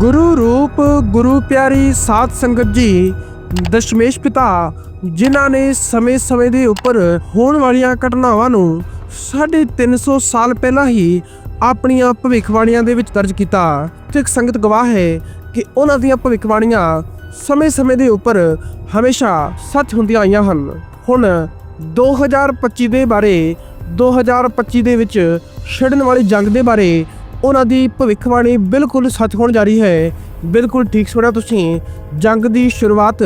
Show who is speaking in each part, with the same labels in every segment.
Speaker 1: ਗੁਰੂ ਰੂਪ, ਗੁਰੂ ਪਿਆਰੀ ਸਾਧ ਸੰਗਤ ਜੀ, ਦਸ਼ਮੇਸ਼ ਪਿਤਾ, ਜਿਨ੍ਹਾਂ ਨੇ ਸਮੇਂ-ਸਮੇਂ ਦੇ ਉੱਪਰ ਹੋਣ ਵਾਲੀਆਂ ਘਟਨਾਵਾਂ ਨੂੰ 350 ਸਾਲ ਪਹਿਲਾਂ ਹੀ ਆਪਣੀਆਂ ਭਵਿੱਖਬਾਣੀਆਂ ਦੇ ਵਿੱਚ ਦਰਜ ਕੀਤਾ। ਤੇ ਇੱਕ ਸੰਗਤ ਗਵਾਹ ਹੈ ਕਿ ਉਹਨਾਂ ਦੀਆਂ ਭਵਿੱਖਬਾਣੀਆਂ ਸਮੇਂ-ਸਮੇਂ ਦੇ ਉੱਪਰ ਹਮੇਸ਼ਾ ਸੱਚ ਹੁੰਦੀਆਂ ਆਈਆਂ ਹਨ। ਹੁਣ 2025 ਦੇ ਬਾਰੇ 2025 ਦੇ ਵਿੱਚ ਛਿੜਨ ਵਾਲੀ ਜੰਗ ਦੇ ਬਾਰੇ ਉਹਨਾਂ ਦੀ ਭਵਿੱਖਬਾਣੀ ਬਿਲਕੁਲ ਸੱਚ ਹੋਣ ਜਾ ਰਹੀ ਹੈ। ਬਿਲਕੁਲ ਠੀਕ ਸੁਣਿਆ ਤੁਸੀਂ। ਜੰਗ ਦੀ ਸ਼ੁਰੂਆਤ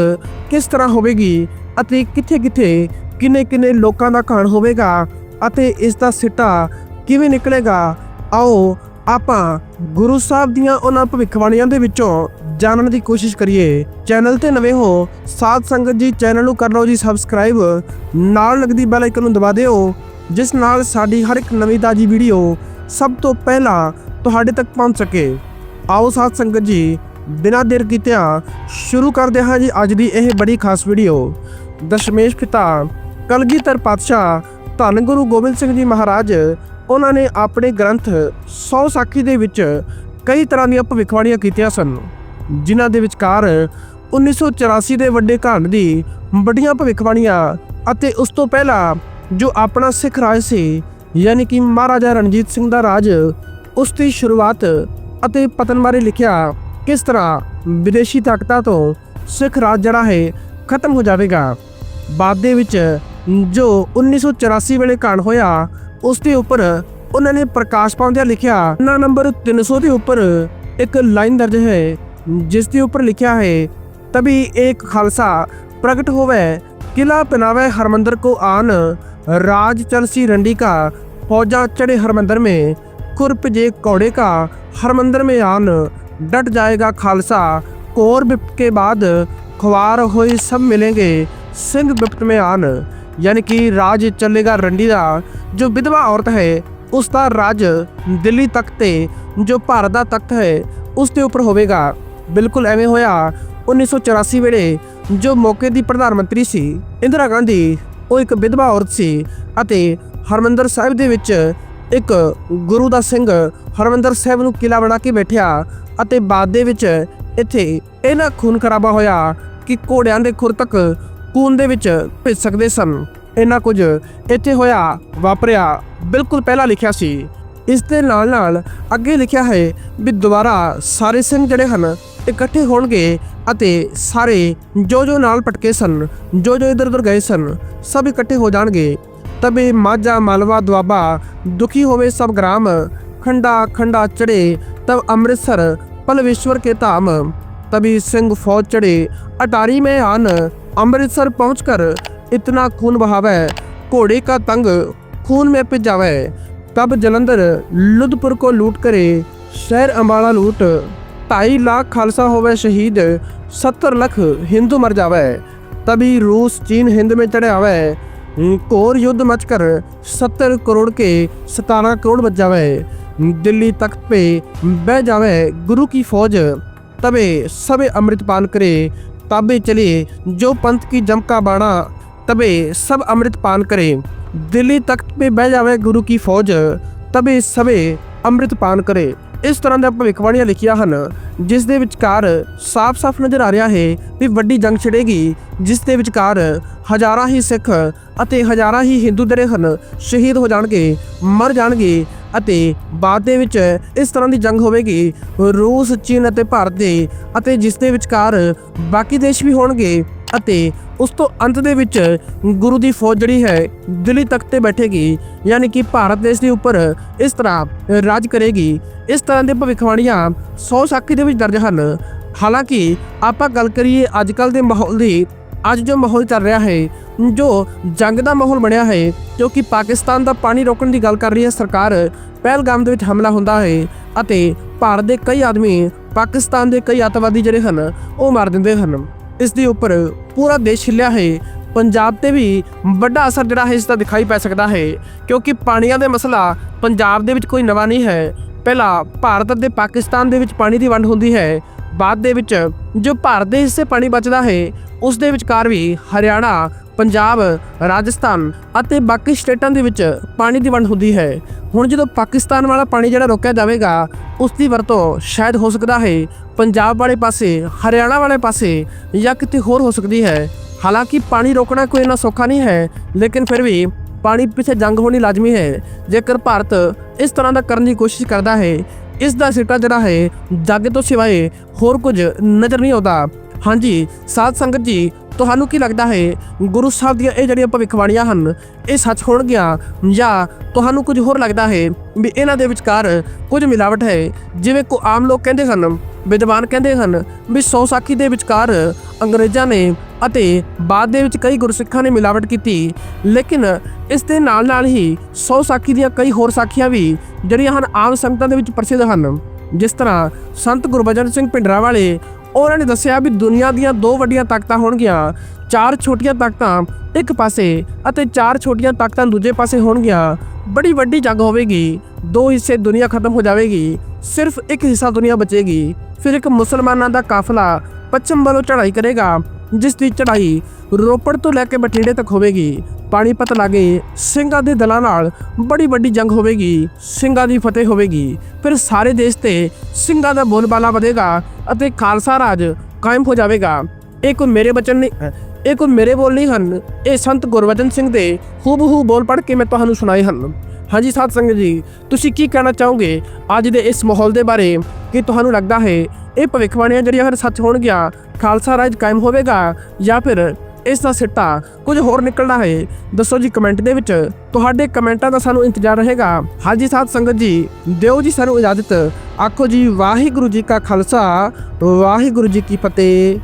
Speaker 1: ਕਿਸ ਤਰ੍ਹਾਂ ਹੋਵੇਗੀ ਅਤੇ ਕਿੱਥੇ-ਕਿੱਥੇ, ਕਿੰਨੇ-ਕਿੰਨੇ ਲੋਕਾਂ ਦਾ ਘਾਣ ਹੋਵੇਗਾ ਅਤੇ ਇਸ ਦਾ ਸਿੱਟਾ ਕਿਵੇਂ ਨਿਕਲੇਗਾ, ਆਓ ਆਪਾਂ ਗੁਰੂ ਸਾਹਿਬ ਦੀਆਂ ਉਹਨਾਂ ਭਵਿੱਖਬਾਣੀਆਂ ਦੇ ਵਿੱਚੋਂ ਜਾਣਨ ਦੀ ਕੋਸ਼ਿਸ਼ ਕਰੀਏ। ਚੈਨਲ ਤੇ ਨਵੇਂ ਹੋ ਸਾਥ ਸੰਗਤ ਜੀ ਚੈਨਲ ਨੂੰ ਕਰ ਲਓ ਜੀ ਸਬਸਕ੍ਰਾਈਬ। ਨਾਲ ਲੱਗਦੀ ਬੈਲ ਆਈਕਨ ਨੂੰ ਦਬਾ ਦਿਓ, ਜਿਸ ਨਾਲ ਸਾਡੀ ਹਰ ਇੱਕ ਨਵੀਂ ਤਾਜੀ ਵੀਡੀਓ ਸਭ ਤੋਂ ਪਹਿਲਾਂ ਤੁਹਾਡੇ ਤੱਕ ਪਹੁੰਚ ਸਕੇ। ਆਓ ਸਾਥ ਸੰਗਤ ਜੀ ਬਿਨਾਂ ਦੇਰ ਕੀਤਿਆਂ ਸ਼ੁਰੂ ਕਰਦੇ ਹਾਂ ਜੀ ਅੱਜ ਦੀ ਇਹ ਬੜੀ ਖਾਸ ਵੀਡੀਓ। ਦਸ਼ਮੇਸ਼ ਪਿਤਾ, ਕਲਗੀਧਰ ਪਾਤਸ਼ਾਹ, ਧੰਨ ਗੁਰੂ ਗੋਬਿੰਦ ਸਿੰਘ ਜੀ ਮਹਾਰਾਜ, ਉਹਨਾਂ ਨੇ ਆਪਣੇ ਗ੍ਰੰਥ 100 ਸਾਖੀ ਦੇ ਵਿੱਚ ਕਈ ਤਰ੍ਹਾਂ ਦੀਆਂ ਭਵਿੱਖਬਾਣੀਆਂ ਕੀਤੀਆਂ ਸਨ, ਜਿਨ੍ਹਾਂ ਦੇ ਵਿਚਕਾਰ 1984 ਦੇ ਵੱਡੇ ਘਾਣ ਦੀ ਵੱਡੀਆਂ ਭਵਿੱਖਬਾਣੀਆਂ ਅਤੇ ਉਸ ਤੋਂ ਪਹਿਲਾਂ ਜੋ ਆਪਣਾ ਸਿੱਖ ਰਾਜ ਸੀ ਯਾਨੀ ਕਿ ਮਹਾਰਾਜਾ ਰਣਜੀਤ ਸਿੰਘ ਦਾ ਰਾਜ, ਉਸ ਦੀ ਸ਼ੁਰੂਆਤ ਅਤੇ ਪਤਨ ਬਾਰੇ ਲਿਖਿਆ ਕਿਸ ਤਰ੍ਹਾਂ ਵਿਦੇਸ਼ੀ ਤਾਕਤਾਂ ਤੋਂ ਸਿੱਖ ਰਾਜ ਜਿਹੜਾ ਹੈ ਖਤਮ ਹੋ ਜਾਵੇਗਾ। ਬਾਅਦ ਦੇ ਵਿੱਚ ਜੋ 1984 ਵੇਲੇ ਕਾਂਡ ਹੋਇਆ, ਉਸ ਦੇ ਉੱਪਰ ਉਹਨਾਂ ਨੇ ਪ੍ਰਕਾਸ਼ ਪਾਉਂਦਿਆਂ ਲਿਖਿਆ, ਨਾ ਨੰਬਰ 300 ਦੇ ਉੱਪਰ ਇੱਕ ਲਾਈਨ ਦਰਜ ਹੈ, ਜਿਸ ਦੇ ਉੱਪਰ ਲਿਖਿਆ ਹੈ, ਤਬੀ ਇੱਕ ਖਾਲਸਾ ਪ੍ਰਗਟ ਹੋਵੇ किला पहनावे हरमंदर को आन राज चलसी रंडी का फौजा चढ़े हरमंदर में खुरप जे कौड़े का हरमंदर में आन डट जाएगा खालसा कोर बिप्त के बाद खुआर हुए सब मिलेंगे सिंह बिप्त में आन यानी कि राज चलेगा रंडी ਦਾ ਜੋ ਵਿਧਵਾ ਔਰਤ ਹੈ ਉਸ ਦਾ ਰਾਜ ਦਿੱਲੀ ਤਖਤ ਤੇ ਜੋ ਭਾਰਤ ਦਾ ਤਖਤ ਹੈ ਉਸ ਦੇ ਉੱਪਰ ਹੋਵੇਗਾ ਬਿਲਕੁਲ ਐਵੇਂ ਹੋਇਆ 1984 ਵੇਲੇ ਜੋ ਮੌਕੇ ਦੀ ਪ੍ਰਧਾਨ ਮੰਤਰੀ ਸੀ, ਇੰਦਰਾ ਗਾਂਧੀ, ਉਹ ਇੱਕ ਵਿਧਵਾ ਔਰਤ ਸੀ ਅਤੇ ਹਰਮੰਦਰ ਸਾਹਿਬ ਦੇ ਵਿੱਚ ਇੱਕ ਗੁਰੂ ਦਾ ਸਿੰਘ ਹਰਮੰਦਰ ਸਾਹਿਬ ਨੂੰ ਕਿਲਾ ਬਣਾ ਕੇ ਬੈਠਿਆ ਅਤੇ ਬਾਅਦ ਦੇ ਵਿੱਚ ਇੱਥੇ ਇਹਨਾਂ ਖੂਨ ਖਰਾਬਾ ਹੋਇਆ ਕਿ ਘੋੜਿਆਂ ਦੇ ਖੁਰ ਤੱਕ ਖੂਨ ਦੇ ਵਿੱਚ ਭਿੱਜ ਸਕਦੇ ਸਨ। ਇੰਨਾ ਕੁਝ ਇੱਥੇ ਹੋਇਆ, ਵਾਪਰਿਆ, ਬਿਲਕੁਲ ਪਹਿਲਾਂ ਲਿਖਿਆ ਸੀ। ਇਸ ਦੇ ਨਾਲ ਨਾਲ ਅੱਗੇ ਲਿਖਿਆ ਹੈ ਵੀ ਦੁਬਾਰਾ ਸਾਰੇ ਸਿੰਘ ਜਿਹੜੇ ਹਨ ਇਕੱਠੇ ਹੋਣਗੇ ਅਤੇ ਸਾਰੇ ਜੋ ਜੋ ਨਾਲ ਪਟਕੇ ਸਨ ਜੋ ਜੋ ਇਧਰ ਉਧਰ ਗਏ ਸਨ ਸਭ ਇਕੱਠੇ ਹੋ ਜਾਣਗੇ ਤਬੇ ਮਾਝਾ ਮਾਲਵਾ ਦੁਆਬਾ ਦੁਖੀ ਹੋਵੇ ਸਭ ਗ੍ਰਾਮ ਖੰਡਾ ਖੰਡਾ ਚੜੇ ਤਬ ਅੰਮ੍ਰਿਤਸਰ ਪਲਵੇਸ਼ਵਰ ਕੇ ਧਾਮ तभी सिंह फौज चढ़े अटारी में आन अमृतसर पहुंचकर इतना खून बहावे घोड़े का तंग खून में पिज जावे तब जलंधर लुधपुर को लूट करे शहर अंबाला लूट ढाई लाख खालसा होवे शहीद, सत्तर लख हिंदू मर जावे। तभी रूस, चीन, हिंद में चढ़े आवे। कोर युद्ध मचकर सत्तर करोड़ के सतारह करोड़ बच जावे। दिल्ली तख्त पे बह जावे गुरु की फौज। तबे सबे अमृत पान करे, तबे चले जो पंथ की जम का बाणा, तबे सब अमृत पान करे। दिल्ली तख्त पे बह जावे गुरु की फौज। तबे सबे अमृत पान करे। ਇਸ ਤਰ੍ਹਾਂ ਦੀਆਂ ਭਵਿੱਖਬਾਣੀਆਂ ਲਿਖੀਆਂ ਹਨ, ਜਿਸ ਦੇ ਵਿਚਕਾਰ ਸਾਫ਼-ਸਾਫ਼ ਨਜ਼ਰ ਆ ਰਿਹਾ ਹੈ ਵੀ ਵੱਡੀ ਜੰਗ ਛਿੜੇਗੀ, ਜਿਸ ਦੇ ਵਿਚਕਾਰ ਹਜ਼ਾਰਾਂ ਹੀ ਸਿੱਖ ਅਤੇ ਹਜ਼ਾਰਾਂ ਹੀ ਹਿੰਦੂ ਜਿਹੜੇ ਹਨ, ਸ਼ਹੀਦ ਹੋ ਜਾਣਗੇ, ਮਰ ਜਾਣਗੇ ਅਤੇ ਬਾਅਦ ਦੇ ਵਿੱਚ ਇਸ ਤਰ੍ਹਾਂ ਦੀ ਜੰਗ ਹੋਵੇਗੀ। ਰੂਸ, ਚੀਨ ਅਤੇ ਭਾਰਤ ਦੇ ਅਤੇ ਜਿਸ ਦੇ ਵਿਚਕਾਰ ਬਾਕੀ ਦੇਸ਼ ਵੀ ਹੋਣਗੇ ਅਤੇ ਉਸ ਤੋਂ ਅੰਤ ਦੇ ਵਿੱਚ ਗੁਰੂ ਦੀ ਫੌਜ ਜਿਹੜੀ ਹੈ ਦਿੱਲੀ ਤੱਕ ਤੇ ਬੈਠੇਗੀ, ਯਾਨੀ ਕਿ ਭਾਰਤ ਦੇਸ਼ ਦੇ ਉੱਪਰ ਇਸ ਤਰ੍ਹਾਂ ਰਾਜ ਕਰੇਗੀ। ਇਸ ਤਰ੍ਹਾਂ ਦੇ ਭਵਿੱਖਬਾਣੀਆਂ 100 ਸਾਖੀ ਦੇ ਵਿੱਚ ਦਰਜ ਹਨ। ਹਾਲਾਂਕਿ ਆਪਾਂ ਗੱਲ ਕਰੀਏ ਅੱਜ ਕੱਲ ਦੇ ਮਾਹੌਲ ਦੀ, ਅੱਜ ਜੋ ਮਾਹੌਲ ਚੱਲ ਰਿਹਾ ਹੈ, ਜੋ ਜੰਗ ਦਾ ਮਾਹੌਲ ਬਣਿਆ ਹੈ ਕਿਉਂਕਿ ਪਾਕਿਸਤਾਨ ਦਾ ਪਾਣੀ ਰੋਕਣ ਦੀ ਗੱਲ ਕਰ ਰਹੀ ਹੈ ਸਰਕਾਰ, ਪਹਿਲਗਾਮ ਦੇ ਵਿੱਚ ਹਮਲਾ ਹੁੰਦਾ ਹੈ ਅਤੇ ਭਾਰਤ ਦੇ ਕਈ ਆਦਮੀ, ਪਾਕਿਸਤਾਨ ਦੇ ਕਈ ਅੱਤਵਾਦੀ ਜਿਹੜੇ ਹਨ, ਉਹ ਮਾਰ ਦਿੰਦੇ ਹਨ। ਇਸ ਦੇ ਉੱਪਰ ਪੂਰਾ ਦੇਸ਼ ਹਿੱਲਿਆ ਹੈ। ਪੰਜਾਬ ਤੇ ਵੀ ਵੱਡਾ ਅਸਰ ਜਿਹੜਾ ਹੈ, ਇਸ ਦਾ ਦਿਖਾਈ ਪੈ ਸਕਦਾ ਹੈ, ਕਿਉਂਕਿ ਪਾਣੀਆਂ ਦੇ ਮਸਲਾ ਪੰਜਾਬ ਦੇ ਵਿੱਚ ਕੋਈ ਨਵਾਂ ਨਹੀਂ ਹੈ। ਪਹਿਲਾਂ ਭਾਰਤ ਅਤੇ ਪਾਕਿਸਤਾਨ ਦੇ ਵਿੱਚ ਪਾਣੀ ਦੀ ਵੰਡ ਹੁੰਦੀ ਹੈ। ਬਾਅਦ ਦੇ ਵਿੱਚ ਜੋ ਭਾਰਤ ਦੇ ਹਿੱਸੇ ਪਾਣੀ ਬਚਦਾ ਹੈ, ਉਸ ਦੇ ਵਿਚਕਾਰ ਵੀ ਹਰਿਆਣਾ ਪੰਜਾਬ, ਰਾਜਸਥਾਨ ਅਤੇ ਬਾਕੀ ਸਟੇਟਾਂ ਦੇ ਵਿੱਚ ਪਾਣੀ ਦੀ ਵੰਡ ਹੁੰਦੀ ਹੈ। ਹੁਣ ਜਦੋਂ ਪਾਕਿਸਤਾਨ ਵਾਲਾ ਪਾਣੀ ਜਿਹੜਾ ਰੋਕਿਆ ਜਾਵੇਗਾ, ਉਸ ਦੀ ਵਰਤੋਂ ਸ਼ਾਇਦ ਹੋ ਸਕਦਾ ਹੈ। ਪੰਜਾਬ ਵਾਲੇ ਪਾਸੇ, ਹਰਿਆਣਾ ਵਾਲੇ ਪਾਸੇ ਜਾਂ ਕਿਤੇ ਹੋਰ ਹੋ ਸਕਦੀ ਹੈ। ਹਾਲਾਂਕਿ ਪਾਣੀ ਰੋਕਣਾ ਕੋਈ ਇੰਨਾ ਸੌਖਾ ਨਹੀਂ ਹੈ, ਲੇਕਿਨ ਫਿਰ ਵੀ ਪਾਣੀ ਪਿੱਛੇ ਜੰਗ ਹੋਣੀ ਲਾਜ਼ਮੀ ਹੈ। ਜੇਕਰ ਭਾਰਤ ਇਸ ਤਰ੍ਹਾਂ ਦਾ ਕਰਨ ਦੀ ਕੋਸ਼ਿਸ਼ ਕਰਦਾ ਹੈ, ਇਸ ਦਾ ਸਿੱਟਾ ਜਿਹੜਾ ਹੈ, ਜੱਗ ਤੋਂ ਸਿਵਾਏ ਹੋਰ ਕੁਝ ਨਜ਼ਰ ਨਹੀਂ ਆਉਂਦਾ। ਹਾਂਜੀ, ਸਾਧ ਸੰਗਤ ਜੀ ਤੁਹਾਨੂੰ ਕੀ ਲੱਗਦਾ ਹੈ, ਗੁਰੂ ਸਾਹਿਬ ਦੀਆਂ ਇਹ ਜਿਹੜੀਆਂ ਭਵਿੱਖਬਾਣੀਆਂ ਹਨ, ਇਹ ਸੱਚ ਹੋਣਗੀਆਂ? ਜਾਂ ਤੁਹਾਨੂੰ ਕੁਝ ਹੋਰ ਲੱਗਦਾ ਹੈ ਵੀ ਇਹਨਾਂ ਦੇ ਵਿਚਕਾਰ ਕੁਝ ਮਿਲਾਵਟ ਹੈ? ਜਿਵੇਂ ਕੋ ਆਮ ਲੋਕ ਕਹਿੰਦੇ ਹਨ, ਵਿਦਵਾਨ ਕਹਿੰਦੇ ਹਨ ਵੀ ਸੌ ਸਾਖੀ ਦੇ ਵਿਚਕਾਰ ਅੰਗਰੇਜ਼ਾਂ ਨੇ ਅਤੇ ਬਾਅਦ ਦੇ ਵਿੱਚ ਕਈ ਗੁਰਸਿੱਖਾਂ ਨੇ ਮਿਲਾਵਟ ਕੀਤੀ। ਲੇਕਿਨ ਇਸ ਦੇ ਨਾਲ ਨਾਲ ਹੀ ਸੌ ਸਾਖੀ ਦੀਆਂ ਕਈ ਹੋਰ ਸਾਖੀਆਂ ਵੀ ਜਿਹੜੀਆਂ ਹਨ, ਆਮ ਸੰਗਤਾਂ ਦੇ ਵਿੱਚ ਪ੍ਰਸਿੱਧ ਹਨ। ਜਿਸ ਤਰ੍ਹਾਂ ਸੰਤ ਗੁਰਬਚਨ ਸਿੰਘ ਪਿੰਡਰਾ ਵਾਲੇ ਉਹਨਾਂ ਨੇ ਦੱਸਿਆ ਵੀ ਦੁਨੀਆ ਦੀਆਂ ਦੋ ਵੱਡੀਆਂ ਤਾਕਤਾਂ ਹੋਣਗੀਆਂ। ਚਾਰ ਛੋਟੀਆਂ ਤਾਕਤਾਂ ਇੱਕ ਪਾਸੇ ਅਤੇ ਚਾਰ ਛੋਟੀਆਂ ਤਾਕਤਾਂ ਦੂਜੇ ਪਾਸੇ ਹੋਣਗੀਆਂ। ਬੜੀ ਵੱਡੀ ਜੰਗ ਹੋਵੇਗੀ। ਦੋ ਹਿੱਸੇ ਦੁਨੀਆ ਖਤਮ ਹੋ ਜਾਵੇਗੀ। ਸਿਰਫ ਇੱਕ ਹਿੱਸਾ ਦੁਨੀਆ ਬਚੇਗੀ। ਫਿਰ ਇੱਕ ਮੁਸਲਮਾਨਾਂ ਦਾ ਕਾਫਲਾ ਪੱਛਮ ਵੱਲੋਂ ਚੜ੍ਹਾਈ ਕਰੇਗਾ, ਜਿਸ ਦੀ ਚੜ੍ਹਾਈ ਰੋਪੜ ਤੋਂ ਲੈ ਕੇ ਬਠਿੰਡੇ ਤੱਕ ਹੋਵੇਗੀ। ਪਾਣੀਪਤ ਲਾਗੇ ਸਿੰਘਾਂ ਦੇ ਦਲਾਂ ਨਾਲ ਬੜੀ ਵੱਡੀ ਜੰਗ ਹੋਵੇਗੀ। ਸਿੰਘਾਂ ਦੀ ਫਤਿਹ ਹੋਵੇਗੀ। ਫਿਰ ਸਾਰੇ ਦੇਸ਼ ਤੇ ਸਿੰਘਾਂ ਦਾ ਬੋਲਬਾਲਾ ਵਧੇਗਾ ਅਤੇ ਖਾਲਸਾ ਰਾਜ ਕਾਇਮ ਹੋ ਜਾਵੇਗਾ। ਇਹ ਕੋਈ ਮੇਰੇ ਬਚਨ ਨਹੀਂ, ਇਹ ਕੋਈ ਮੇਰੇ ਬੋਲ ਨਹੀਂ ਹਨ। ਇਹ ਸੰਤ ਗੁਰਵਚਨ ਸਿੰਘ ਦੇ ਹੂਬਹੂ ਬੋਲ ਪੜ੍ਹ ਕੇ ਮੈਂ ਤੁਹਾਨੂੰ ਸੁਣਾਏ ਹਨ। ਹਾਂਜੀ ਸਾਧ ਸੰਗਤ ਜੀ, ਤੁਸੀਂ ਕੀ ਕਹਿਣਾ ਚਾਹੋਗੇ ਅੱਜ ਦੇ ਇਸ ਮਾਹੌਲ ਦੇ ਬਾਰੇ? ਕਿ ਤੁਹਾਨੂੰ ਲੱਗਦਾ ਹੈ ਇਹ ਭਵਿੱਖਬਾਣੀਆਂ ਜਿਹੜੀਆਂ ਫਿਰ ਸੱਚ ਹੋਣਗੀਆਂ, ਖਾਲਸਾ ਰਾਜ ਕਾਇਮ ਹੋਵੇਗਾ ਜਾਂ ਫਿਰ ਇਸ ਦਾ ਸਿੱਟਾ ਕੁਝ ਹੋਰ ਨਿਕਲਣਾ ਹੈ। ਦੱਸੋ ਜੀ ਕਮੈਂਟ ਦੇ ਵਿੱਚ। ਤੁਹਾਡੇ ਕਮੈਂਟਾਂ ਦਾ ਸਾਨੂੰ ਇੰਤਜ਼ਾਰ ਰਹੇਗਾ। ਹਾਂਜੀ ਸਾਧ ਸੰਗਤ ਜੀ, ਦਿਓ ਜੀ ਸਾਨੂੰ ਇਜਾਜ਼ਤ। ਆਖੋ ਜੀ, ਵਾਹਿਗੁਰੂ ਜੀ ਕਾ ਖਾਲਸਾ, ਵਾਹਿਗੁਰੂ ਜੀ ਕੀ ਫਤਿਹ।